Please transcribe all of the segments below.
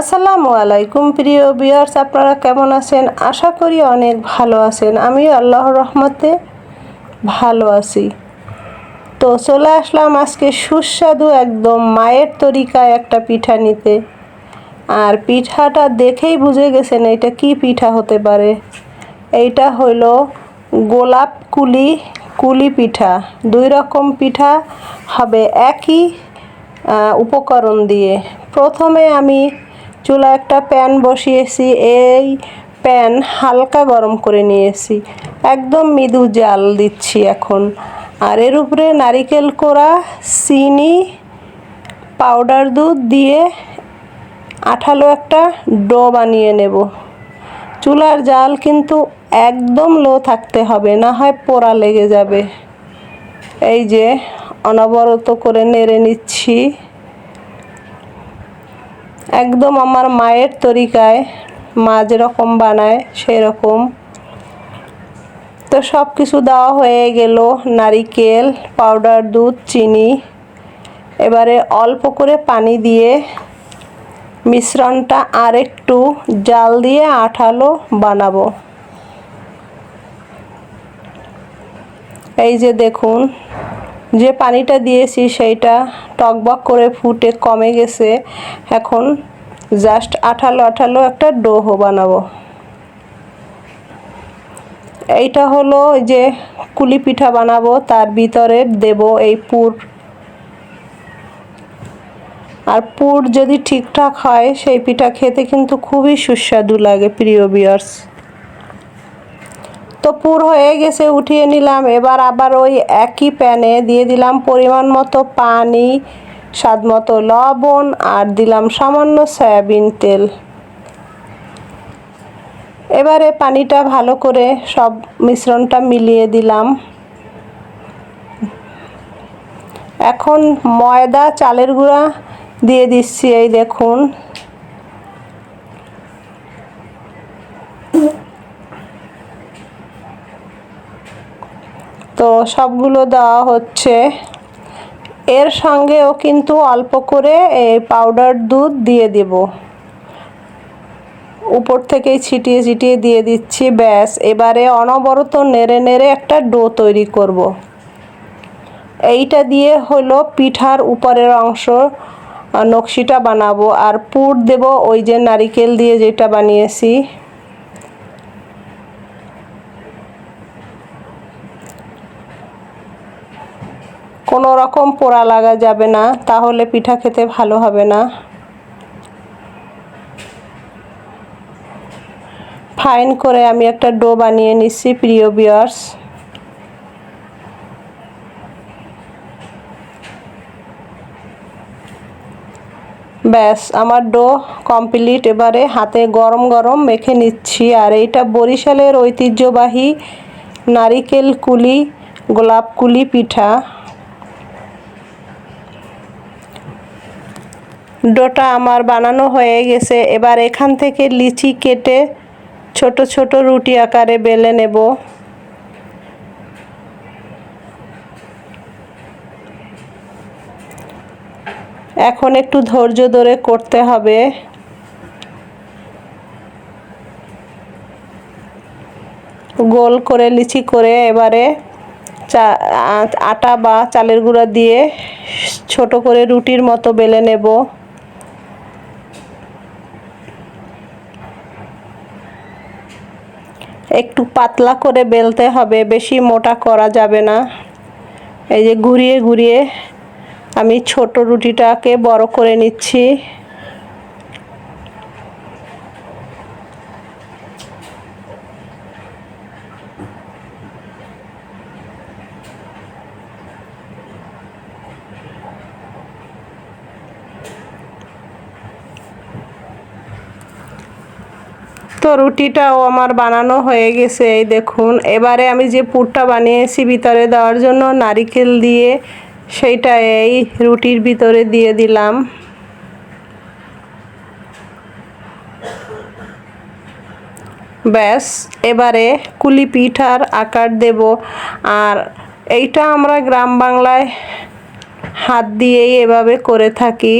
আসসালামু আলাইকুম, প্রিয় বিয়ার্স আপনারা কেমন আছেন? আশা করি অনেক ভালো আছেন। আমি আল্লাহর রহমতে ভালো আছি। তো চলে আসলাম আজকে সুস্বাদু একদম মায়ের তরিকায় একটা পিঠা নিতে। আর পিঠাটা দেখেই বুঝে গেছেন এটা কি পিঠা হতে পারে। এইটা হইল গোলাপ কুলি কুলি পিঠা। দুই রকম পিঠা হবে একই উপকরণ দিয়ে। প্রথমে আমি চুলা একটা প্যান বসিয়েছি, এই প্যান হালকা গরম করে নিয়েছি। একদম মৃদু জাল দিচ্ছি এখন। আর এর উপরে নারিকেল কোড়া, চিনি, পাউডার দুধ দিয়ে আঠালো একটা ডো বানিয়ে নেব। চুলার জাল কিন্তু একদম লো থাকতে হবে, না হয় পোড়া লেগে যাবে। এই যে অনবরত করে নেড়ে নিচ্ছি। একদম আমার মায়ের তরিকায়, মা যেরকম বানায় সেই রকম তো সব কিছু দেওয়া হয়ে গেল, নারিকেল, পাউডার, দুধ, চিনি। এবারে অল্প করে পানি দিয়ে মিশ্রণটা আর একটু জাল দিয়ে আঠালো বানাবো। এই যে দেখুন যে পানিটা দিয়েছি সেইটা টকবক করে ফুটে কমে গেছে। এখন জাস্ট আঠালো আঠালো একটা ডোহো বানাবো। এইটা হলো যে কুলি পিঠা বানাবো, তার ভিতরে দেব এই পুর। আর পুর যদি ঠিকঠাক হয়, সেই পিঠা খেতে কিন্তু খুবই সুস্বাদু লাগে, প্রিয় বিয়ার্স তো পুর হয়ে গেছে, উঠিয়ে নিলাম। এবার আবার ওই একই প্যানে দিয়ে দিলাম পরিমাণ মতো পানি, স্বাদ মতো লবণ আর দিলাম সামান্য সয়াবিন তেল। এবারে পানিটা ভালো করে সব মিশ্রণটা মিলিয়ে দিলাম। এখন ময়দা, চালের গুঁড়া দিয়ে দিচ্ছি, এই দেখুন তো সবগুলো দেওয়া হচ্ছে। এর সঙ্গেও কিন্তু অল্প করে এই পাউডার দুধ দিয়ে দেব। উপর থেকেই ছিটিয়ে ছিটিয়ে দিয়ে দিচ্ছি, ব্যাস। এবারে অনবরত নেড়ে নেড়ে একটা ডো তৈরি করব। এইটা দিয়ে হলো পিঠার উপরের অংশ, নকশিটা বানাবো। আর পুর দেব ওই যে নারিকেল দিয়ে যেটা বানিয়েছি। কোনো রকম পোড়া লাগা যাবে না, তাহলে পিঠা খেতে ভালো হবে না। ফাইন করে আমি একটা ডো বানিয়ে নিচ্ছি, প্রিয় বিয়ার্স ব্যাস, আমার ডো কমপ্লিট। এবারে হাতে গরম গরম মেখে নিচ্ছি, আর এইটা বরিশালের ঐতিহ্যবাহী নারিকেল কুলি, গোলাপ কুলি পিঠা। ডোটা আমার বানানো হয়ে গেছে। এবার এখান থেকে লিচি কেটে ছোট ছোট রুটি আকারে বেলে নেব। এখন একটু ধৈর্য ধরে করতে হবে। গোল করে লিচি করে এবারে চা, আটা বা চালের গুঁড়া দিয়ে ছোট করে রুটির মতো বেলে নেব। একটু পাতলা করে বেলতে হবে, বেশি মোটা করা যাবে না। এই যে ঘুরিয়ে ঘুরিয়ে আমি ছোট রুটিটাকে বড় করে নিচ্ছি। তো রুটিটাও আমার বানানো হয়ে গেছে, এই দেখুন। এবারে আমি যে পুরটা বানিয়েছি ভিতরে দেওয়ার জন্য নারিকেল দিয়ে, সেইটা এই রুটির ভিতরে দিয়ে দিলাম। ব্যাস, এবারে কুলি পিঠার আকার দেব। আর এইটা আমরা গ্রাম বাংলায় হাত দিয়েই এভাবে করে থাকি।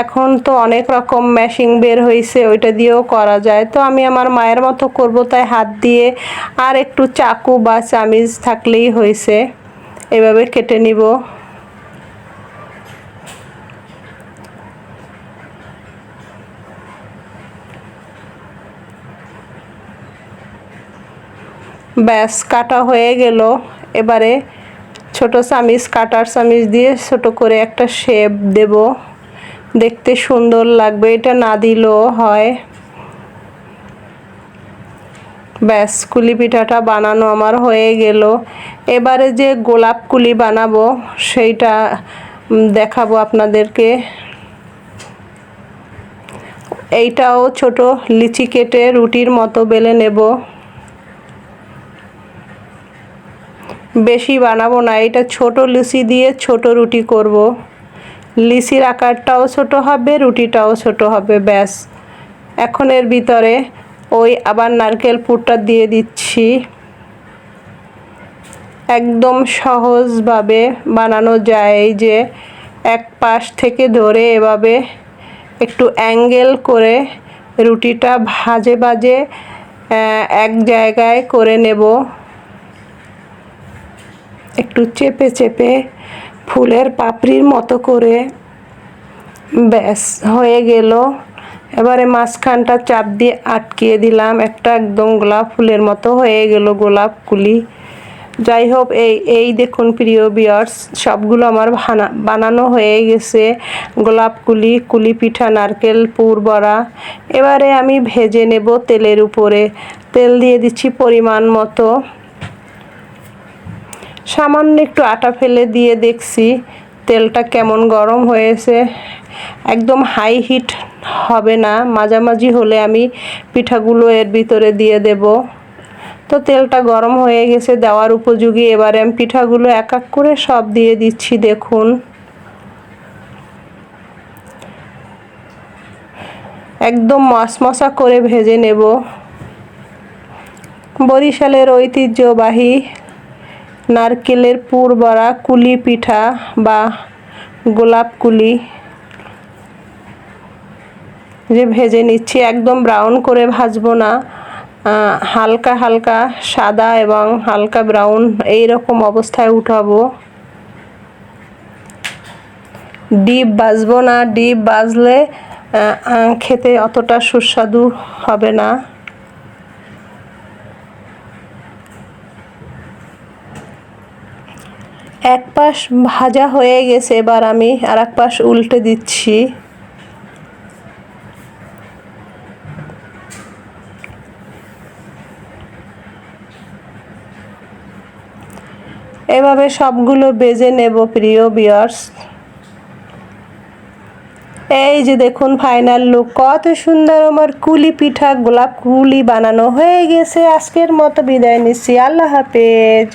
এখন তো অনেক রকম মেশিং বের হয়েছে ওইটা দিয়েও করা যায়। তো আমি আমার মায়ের মতো করব তাই হাত দিয়ে আর একটু চাকু বা চামিজ থাকলেই হয়েছে এভাবে কেটে নিব। ব্যাস, কাটা হয়ে গেল। এবারে ছোট চামিচ কাটার চামিচ দিয়ে ছোট করে একটা শেপ দেব। দেখতে সুন্দর লাগবে, এটা না দিলেও হয়। ব্যাস, কুলি পিঠাটা বানানো আমার হয়ে গেল। এবারে যে গোলাপ কুলি বানাবো, সেইটা দেখাবো আপনাদেরকে। এইটাও ছোট লিচি কেটে রুটির মতো বেলে নেব। বেশি বানাবো না, এটা ছোট লুচি দিয়ে ছোট রুটি করব। লিচির আকারটাও ছোট হবে, রুটিটাও ছোট হবে, ব্যাস। এখন এর ভিতরে ওই আবার নারকেল পুরটা দিয়ে দিচ্ছি। একদম সহজভাবে বানানো যায় যে এক পাশ থেকে ধরে এভাবে একটু অ্যাঙ্গেল করে রুটিটা ভাজে ভাজে এক জায়গায় করে নেব। একটু চেপে চেপে ফুলের পাপড়ির মতো করে ব্যাস, হয়ে গেল। এবারে মাঝখানটা চাপ দিয়ে আটকিয়ে দিলাম। একটা একদম গোলাপ ফুলের মতো হয়ে গেল গোলাপ কুলি। যাই হোক, এই এই দেখুন প্রিয় বিয়ার্স সবগুলো আমার বানানো হয়ে গেছে। গোলাপ কুলি কুলি পিঠা, নারকেল, পুর বড়া। এবারে আমি ভেজে নেব তেলের উপরে। তেল দিয়ে দিচ্ছি পরিমাণ মতো। সামান্য একটু আটা ফেলে দিয়ে দেখছি তেলটা কেমন গরম হয়েছে। একদম হাই হিট হবে না। মাঝামাঝি হলে আমি পিঠাগুলো এর ভিতরে দিয়ে দেব। তো তেলটা গরম হয়ে গেছে দেওয়ার উপযোগী। এবারে আমি পিঠাগুলো এক এক করে সব দিয়ে দিচ্ছি, দেখুন। একদম মশমশা করে ভেজে নেব। বরিশালের ঐতিহ্যবাহী নারকেলের পুর বড়া, কুলি পিঠা বা গোলাপ কুলি যে ভেজে নিচ্ছি, একদম ব্রাউন করে ভাজবো না। হালকা হালকা সাদা এবং হালকা ব্রাউন এই রকম অবস্থায় উঠাবো। ডিপ বাজবো না, ডিপ বাজলে খেতে অতটা সুস্বাদু হবে না। এক পাশ ভাজা হয়ে গেছে, এবার আমি আর এক পাশ উল্টে দিচ্ছি। এভাবে সবগুলো বেজে নেব, প্রিয় বিয়ার্স এই যে দেখুন ফাইনাল লুক কত সুন্দর আমার কুলি পিঠা, গোলাপ কুলি বানানো হয়ে গেছে। আজকের মতো বিদায় নিচ্ছি। আল্লাহ হাফেজ।